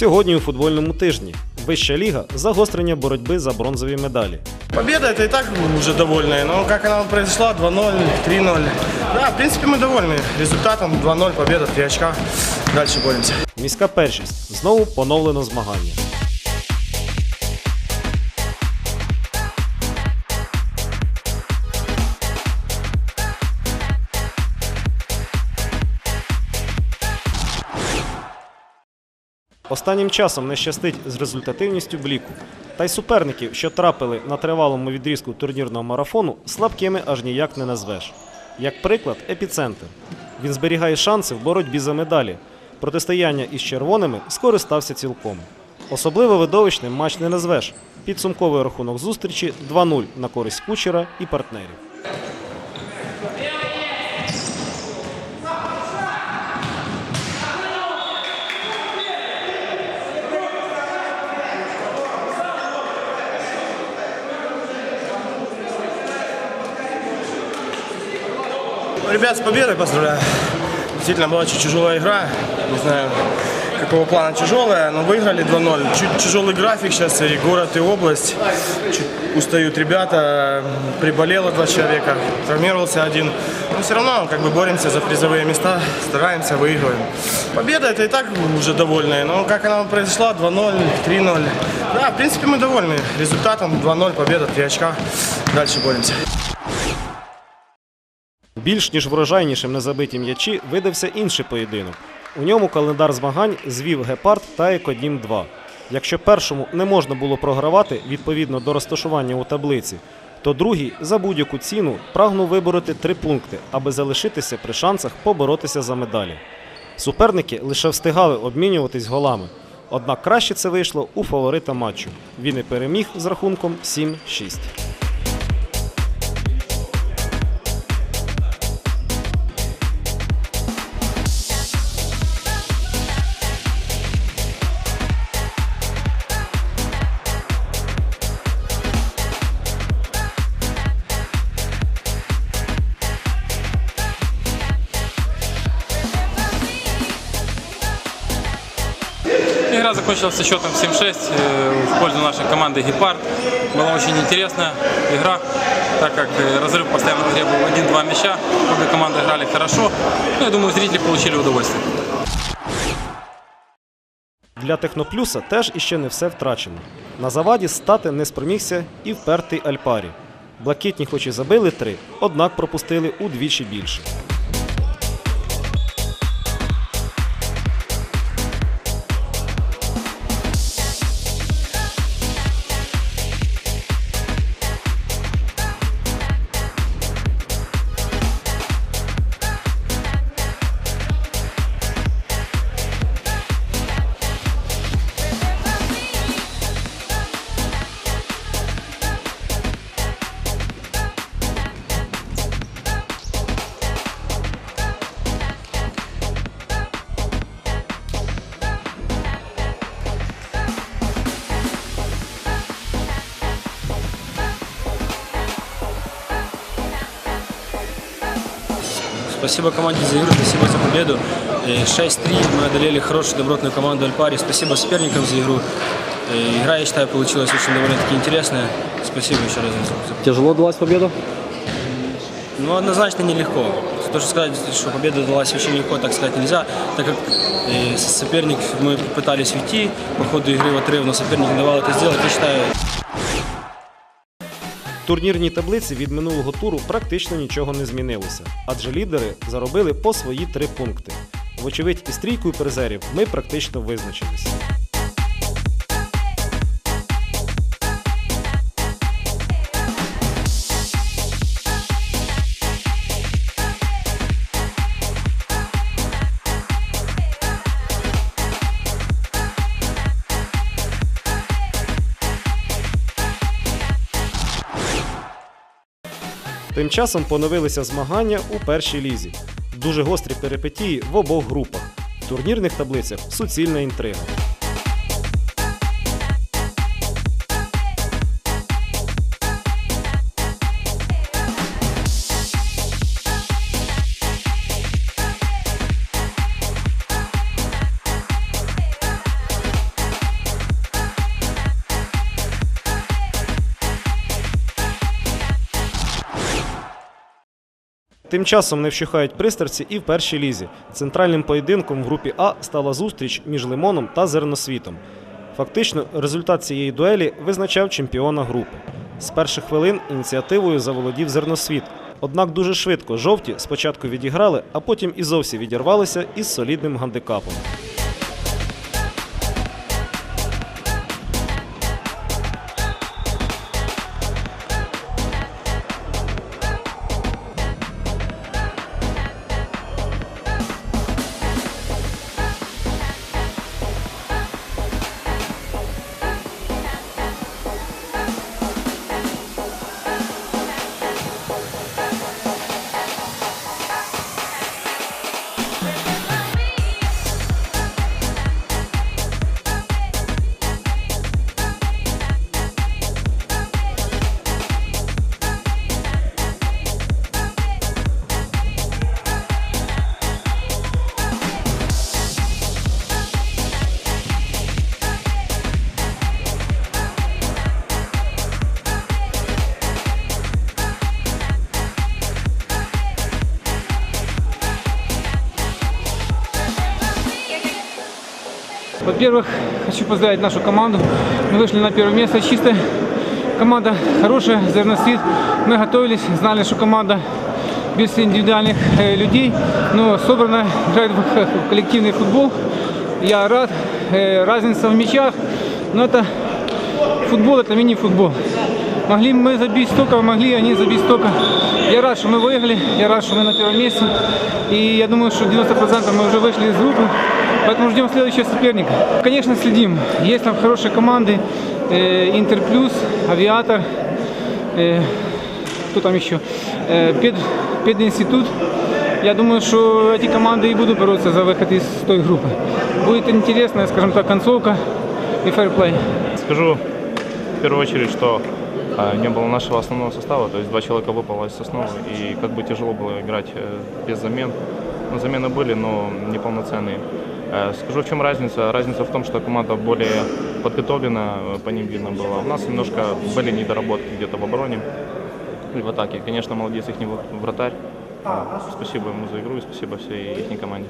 Сьогодні у футбольному тижні вища ліга загострення боротьби за бронзові медалі. Победа это и так уже довольная, но как она произошла, 2-0, 3-0. Да, в принципе, мы довольны результатом. 2-0, победа, 3 очка. Дальше боремся. Міська першість знову поновлено змагання. Останнім часом не щастить з результативністю бліку. Та й суперників, що трапили на тривалому відрізку турнірного марафону, слабкими аж ніяк не назвеш. Як приклад, епіцентр. Він зберігає шанси в боротьбі за медалі. Протистояння із червоними скористався цілком. Особливо видовищним матч не назвеш. Підсумковий рахунок зустрічі 2-0 на користь кучера і партнерів. Ребят, с победой поздравляю. Действительно, была чуть тяжелая игра. Не знаю, какого плана тяжелая, но выиграли 2-0. Чуть тяжелый график сейчас, и город, и область. Чуть устают ребята. Приболело два человека, травмировался один. Но все равно как бы боремся за призовые места, стараемся, выигрываем. Победа это и так уже довольная, но как она произошла, 2-0, 3-0. Да, в принципе, мы довольны результатом. 2-0, победа, 3 очка. Дальше боремся. Більш ніж врожайнішим на забиті м'ячі видався інший поєдинок. У ньому календар змагань звів Гепард та Екодім 2. Якщо першому не можна було програвати відповідно до розташування у таблиці, то другий за будь-яку ціну прагнув вибороти три пункти, аби залишитися при шансах поборотися за медалі. Суперники лише встигали обмінюватись голами. Однак краще це вийшло у фаворита матчу. Він і переміг з рахунком 7-6. Игра закончилась со счетом 7-6 э, в пользу нашей команды «Гепард». Была очень интересная игра, так как э, разрыв постоянно в игре был 1-2 мяча. Обе команды играли хорошо. Ну, я думаю, зрители получили удовольствие. Для Техноплюса теж іще не все втрачено. На заваді стати не спромігся і впертий Альпарі. Блакитні хоч і забили три, однак пропустили удвічі більше. Спасибо команде за игру, спасибо за победу. Э, 6-3 мы одолели хорошую добротную команду Альпари. Спасибо соперникам за игру. Э, Игра, я считаю, получилась очень довольно-таки интересная. Спасибо еще раз Тяжело далась победа? Ну, однозначно нелегко. То, что сказать, что победа далась очень легко, так сказать нельзя, так как э, соперник, мы пытались уйти по ходу игры в отрыв, но соперник не давал это сделать. Я считаю, Турнірній таблиці від минулого туру практично нічого не змінилося, адже лідери заробили по свої три пункти. Вочевидь, із трійкою призерів ми практично визначились. Тим часом поновилися змагання у першій лізі. Дуже гострі перипетії в обох групах. В турнірних таблицях суцільна інтрига. Тим часом не вщухають пристарці і в першій лізі. Центральним поєдинком в групі А стала зустріч між Лимоном та Зерносвітом. Фактично, результат цієї дуелі визначав чемпіона групи. З перших хвилин ініціативою заволодів Зерносвіт. Однак дуже швидко жовті спочатку відіграли, а потім і зовсім відірвалися із солідним гандикапом. Во-первых, хочу поздравить нашу команду. Мы вышли на первое место. Чистая команда хорошая, зерносвет. Мы готовились, знали, что команда без индивидуальных э, людей, но собрана, играет в х- в коллективный футбол. Я рад. Э, разница в мячах, но это футбол, это мини-футбол. Могли мы забить столько, могли они забить столько. Я рад, что мы выиграли, я рад, что мы на первом месте. И я думаю, что 90% мы уже вышли из группы. Поэтому ждем следующего соперника. Конечно, следим. Есть там хорошие команды. Э, Интер Плюс, Авиатор, э, кто там еще? Э, Пед, Пединститут. Я думаю, что эти команды и будут бороться за выход из той группы. Будет интересная, скажем так, концовка и фэрплей. Скажу в первую очередь, что а, не было нашего основного состава, то есть два человека выпало из основы, и как бы тяжело было играть без замен. Ну, замены были, но неполноценные. Э, Скажу, в чем разница. Разница в том, что команда более подготовлена, э, по ним видно было. У нас немножко были недоработки где-то в обороне и в атаке. Конечно, молодец их вратарь. А, Спасибо ему за игру и спасибо всей их команде.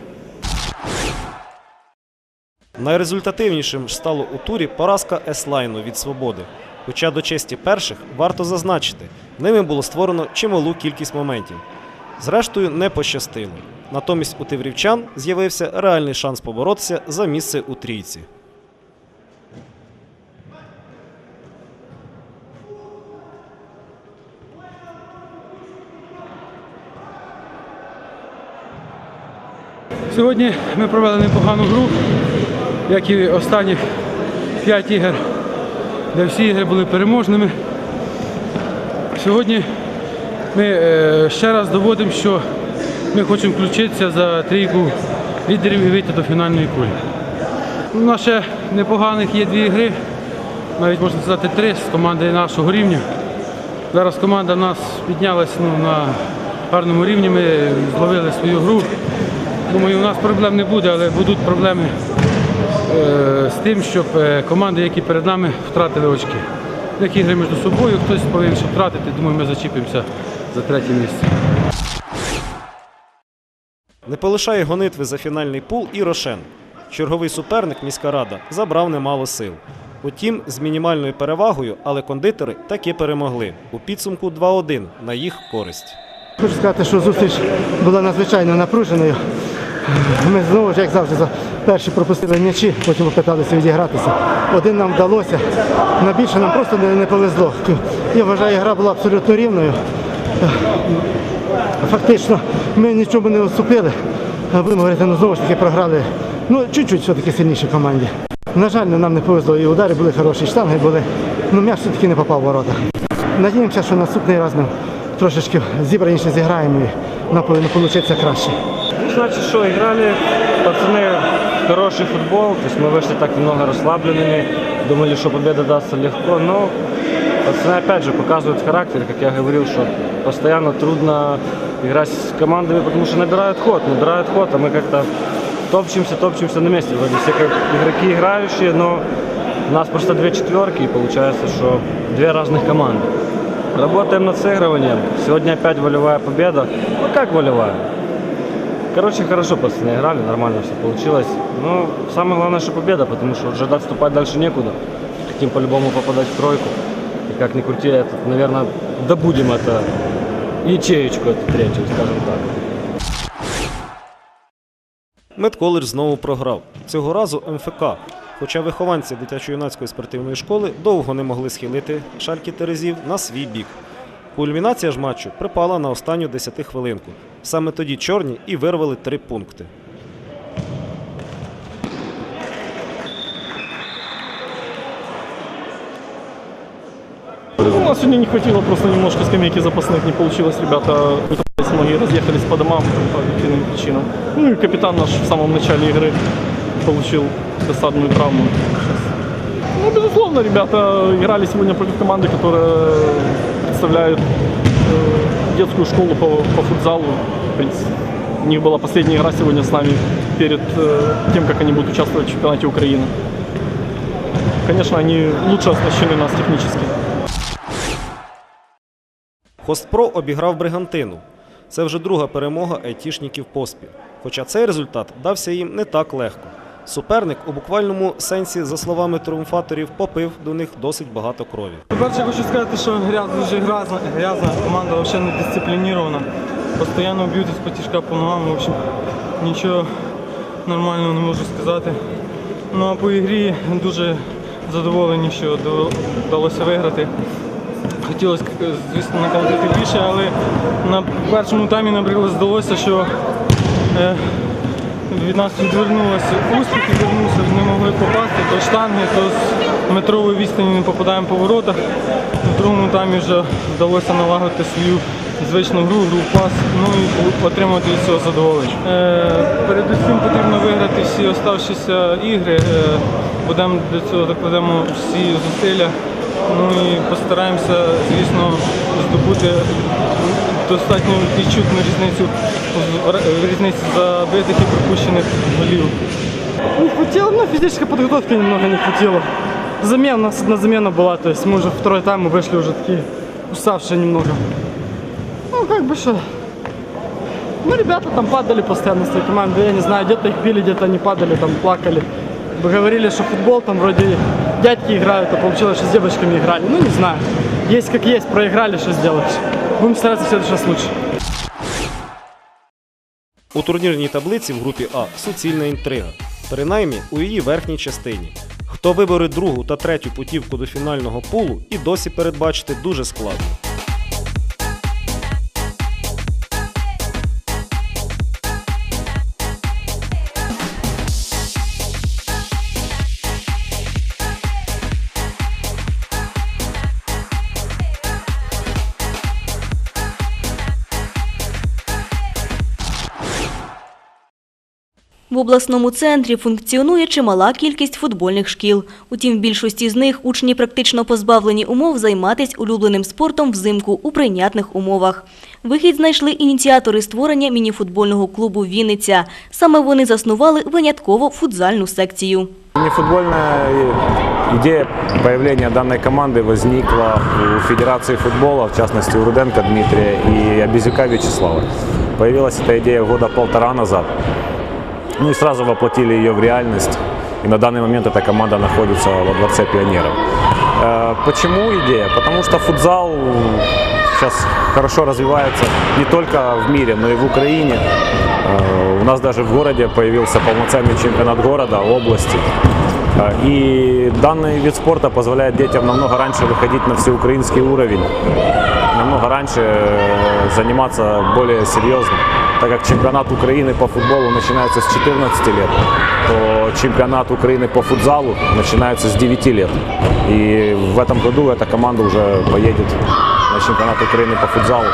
Найрезультативнішим ж стало у турі поразка С-лайну від свободи. Хоча до честі перших варто зазначити, ними було створено чималу кількість моментів. Зрештою, не пощастило. Натомість у тиврівчан з'явився реальний шанс поборотися за місце у трійці. Сьогодні ми провели непогану гру, як і останніх 5 ігор, де всі ігри були переможними. Сьогодні ми е, ще раз доводимо, що ми хочемо включитися за трійку лідерів і вийти до фінальної кулі. У нас ще непоганих є дві ігри, навіть можна сказати три з команди нашого рівня. Зараз команда нас піднялась ну, на гарному рівні, ми зловили свою гру. Думаю, у нас проблем не буде, але будуть проблеми е, з тим, щоб е, команди, які перед нами, втратили очки. Як ігри між собою, хтось повинен втратити, думаю, ми зачіпимося за третє місце. Не полишає гонитви за фінальний пул і Рошен. Черговий суперник міська рада забрав немало сил. Утім, з мінімальною перевагою, але кондитери таки перемогли. У підсумку 2-1 на їх користь. Хочу сказати, що зустріч була надзвичайно напруженою. Ми знову ж, як завжди, за перші пропустили м'ячі, потім попиталися відігратися. Один нам вдалося. На більше нам просто не, повезло. Я вважаю, гра була абсолютно рівною. Фактично, ми нічому не уступили. А Будемо говорити, ну знову ж таки програли. Ну, чуть-чуть все-таки сильнішій команді. На жаль, ну, нам не повезло. І удари були хороші, і штанги були. Ну, м'яч все-таки не попав в ворота. Надіємося, що наступний раз ми трошечки зібраніше зіграємо і нам повинно вийти краще. Значит, что играли пацаны хороший футбол, то есть мы вышли так немного расслабленными, думали, что победа дастся легко, но пацаны опять же показывают характер, как я говорил, что постоянно трудно играть с командами, потому что набирают ход, набирают ход, а мы как-то топчемся, топчемся на месте. Вроде все как игроки играющие, но у нас просто две четверки, и получается, что две разных команды. Работаем над сыгрыванием. Сегодня опять волевая победа. Ну как волевая? Короче, хорошо пацаны играли, нормально все получилось. Ну, самое главное, что победа, потому что уже отступать дальше некуда. Хотим по-любому попадать в тройку. И как ни крути, это, наверное, добудем это ячеечку эту третью, скажем так. Медколедж знову програв. Цього разу МФК. Хоча вихованці дитячо-юнацької спортивної школи довго не могли схилити шальки терезів на свій бік. Кульмінація ж матчу припала на останню десятихвилинку. Саме тоді чорні і вирвали три пункти. нас сегодня не хватило просто немножко скамейки запасных, не получилось. Ребята пытались, многие разъехались по домам по объективным причинам. Ну и капитан наш в самом начале игры получил досадную травму. Ну, безусловно, ребята играли сегодня против команды, которая представляет э, детскую школу по, по футзалу. В принципе, у них была последняя игра сегодня с нами перед э, тем, как они будут участвовать в чемпионате Украины. Конечно, они лучше оснащены нас технически. Хостпро обіграв Бригантину. Це вже друга перемога айтішників поспіль. Хоча цей результат дався їм не так легко. Суперник у буквальному сенсі, за словами тріумфаторів, попив до них досить багато крові. По-перше, хочу сказати, що грязь дуже грязна, грязна команда взагалі не дисциплінірована. Постійно б'ють з потішка по ногам. В общем, нічого нормального не можу сказати. Ну а по ігрі дуже задоволені, що вдалося виграти. Хотілося, звісно, наколотити більше, але на першому таймі, наприклад, здалося, що е, від нас відвернулося успіх, відвернувся, не могли попасти, то штанги, то з метрової відстані не попадаємо по воротах. В другому таймі вже вдалося налагодити свою звичну гру, гру пас, ну і отримати від цього задоволення. Е, передусім потрібно виграти всі оставшіся ігри. Е, будемо для цього закладемо всі зусилля. Ну і постараємося, звісно, здобути достатньо відчутну різницю в різниці забитих і пропущених голів. Не хватило, ну, физической подготовки немного не хватило. Замена, у нас одна замена была, то есть мы уже второй тайм мы вышли уже такие уставшие немного. Ну, как бы что. Ну, ребята там падали постоянно с той команды, я не знаю, где-то их били, где-то они падали, там плакали. Вы говорили, что футбол там вроде дядьки играют, а получилось, что с девочками играли. Ну, не знаю. Есть как есть, проиграли, что сделать. Будем стараться в следующий раз лучше. У турнірній таблиці в групі А суцільна інтрига, принаймні у її верхній частині. Хто вибере другу та третю путівку до фінального пулу, і досі передбачити дуже складно. Обласному центрі функціонує чимала кількість футбольних шкіл. Утім, в більшості з них учні практично позбавлені умов займатися улюбленим спортом взимку у прийнятних умовах. Вихід знайшли ініціатори створення мініфутбольного клубу «Вінниця». Саме вони заснували винятково футзальну секцію. Нефутбольная идея появления данной команды возникла у Федерации футбола, в частности у Руденко Дмитрия и Обезюка Вячеслава. Появилась эта идея года полтора назад. Ну и сразу воплотили ее в реальность. И на данный момент эта команда находится во Дворце пионеров. Э, Почему идея? Потому что футзал сейчас хорошо развивается не только в мире, но и в Украине. Э, У нас даже в городе появился полноценный чемпионат города, области. Э, И данный вид спорта позволяет детям намного раньше выходить на всеукраинский уровень, намного раньше э, заниматься более серьезно. Так как чемпионат Украины по футболу начинается с 14 лет, то чемпионат Украины по футзалу начинается с 9 лет. И в этом году эта команда уже поедет на чемпионат Украины по футзалу.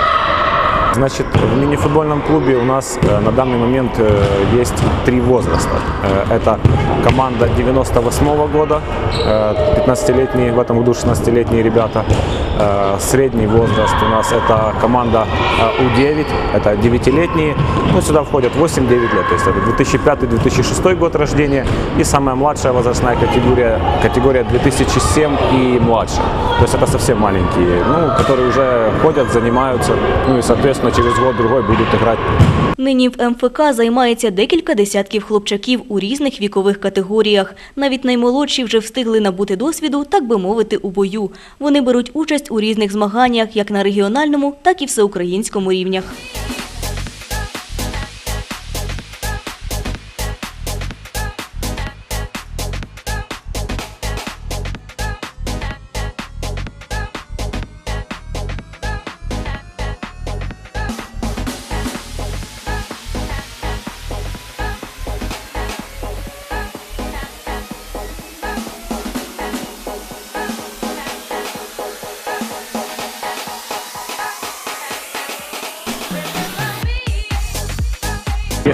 Значит, в мини-футбольном клубе у нас э, на данный момент э, есть три возраста. Э, Это команда 98 года, э, 15-летние, в этом году 16-летние ребята. Э, Средний возраст у нас это команда э, У9, это 9-летние. Ну, сюда входят 8-9 лет, то есть это 2005-2006 год рождения. И самая младшая возрастная категория, категория 2007 и младше. То есть это совсем маленькие, ну, которые уже ходят, занимаются, ну и, соответственно, через год-другой будут играть Нині в МФК займається декілька десятків хлопчаків у різних вікових категоріях. Навіть наймолодші вже встигли набути досвіду, так би мовити, у бою. Вони беруть участь у різних змаганнях, як на регіональному, так і всеукраїнському рівнях.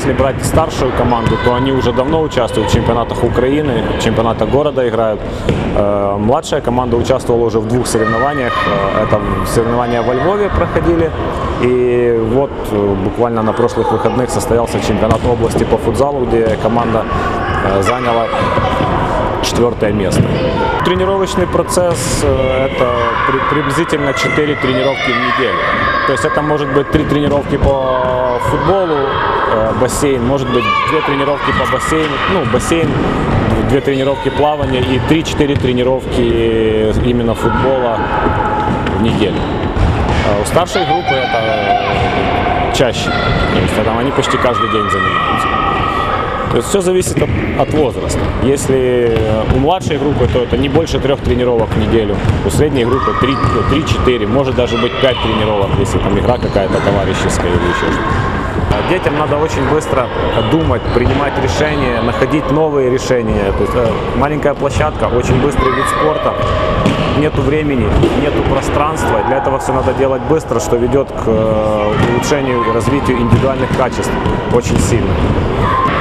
Если брать старшую команду, то они уже давно участвуют в чемпионатах Украины, в чемпионатах города играют. Э, Младшая команда участвовала уже в двух соревнованиях. Э, Это соревнования во Львове проходили. И вот э, буквально на прошлых выходных состоялся чемпионат области по футзалу, где команда заняла четвертое место. Тренировочный процесс это при- приблизительно 4 тренировки в неделю. То есть это может быть 3 тренировки по футболу, бассейн, может быть 2 тренировки по бассейну, ну, бассейн, 2 тренировки плавания и 3-4 тренировки именно футбола в неделю. А у старшей группы это э, чаще, то есть там они почти каждый день занимаются. То есть все зависит от, от возраста. Если э, у младшей группы, то это не больше трех тренировок в неделю. У средней группы 3-4, может даже быть 5 тренировок, если там игра какая-то товарищеская или еще что-то. Детям надо очень быстро думать, принимать решения, находить новые решения. То есть, э, маленькая площадка, очень быстрый вид спорта. Нету времени, нету пространства. Для этого все надо делать быстро, что ведет к э, улучшению и развитию индивидуальных качеств очень сильно.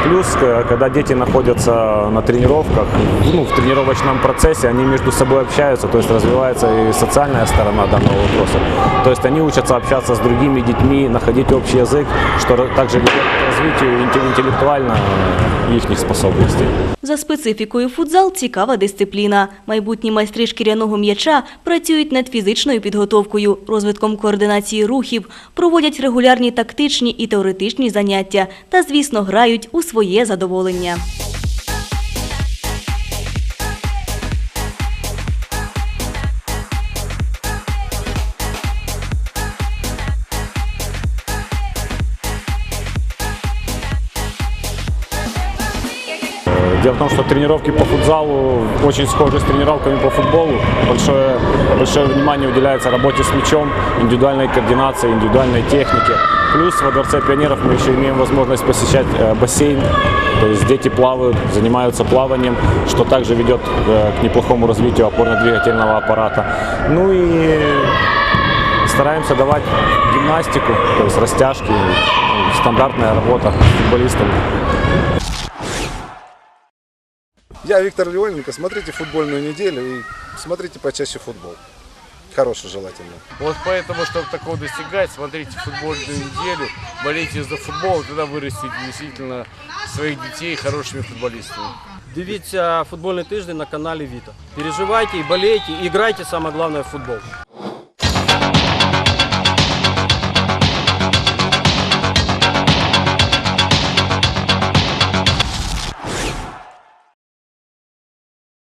Плюс, когда дети находятся на тренировках, ну, в тренировочном процессе, они между собой общаются, то есть развивается и социальная сторона данного вопроса. То есть они учатся общаться с другими детьми, находить общий язык, что также ведет к інтелектуально їхніх способностей. За специфікою футзал цікава дисципліна. Майбутні майстри шкіряного м'яча працюють над фізичною підготовкою, розвитком координації рухів, проводять регулярні тактичні і теоретичні заняття та, звісно, грають у своє задоволення. Дело в том, что тренировки по футзалу очень схожи с тренировками по футболу. Большое, большое внимание уделяется работе с мячом, индивидуальной координации, индивидуальной технике. Плюс во Дворце пионеров мы еще имеем возможность посещать э, бассейн. То есть дети плавают, занимаются плаванием, что также ведет э, к неплохому развитию опорно-двигательного аппарата. Ну и стараемся давать гимнастику, то есть растяжки, ну, стандартная работа футболистами. Я Виктор Леоненко. Смотрите футбольную неделю и смотрите почаще футбол. Хороший желательно. Вот поэтому, чтобы такого достигать, смотрите футбольную неделю, болейте за футбол, тогда вырастите действительно своих детей хорошими футболистами. Дивіться футбольний тиждень на каналі Віта. Переживайте і болейте, і грайте, саме головне, в футбол.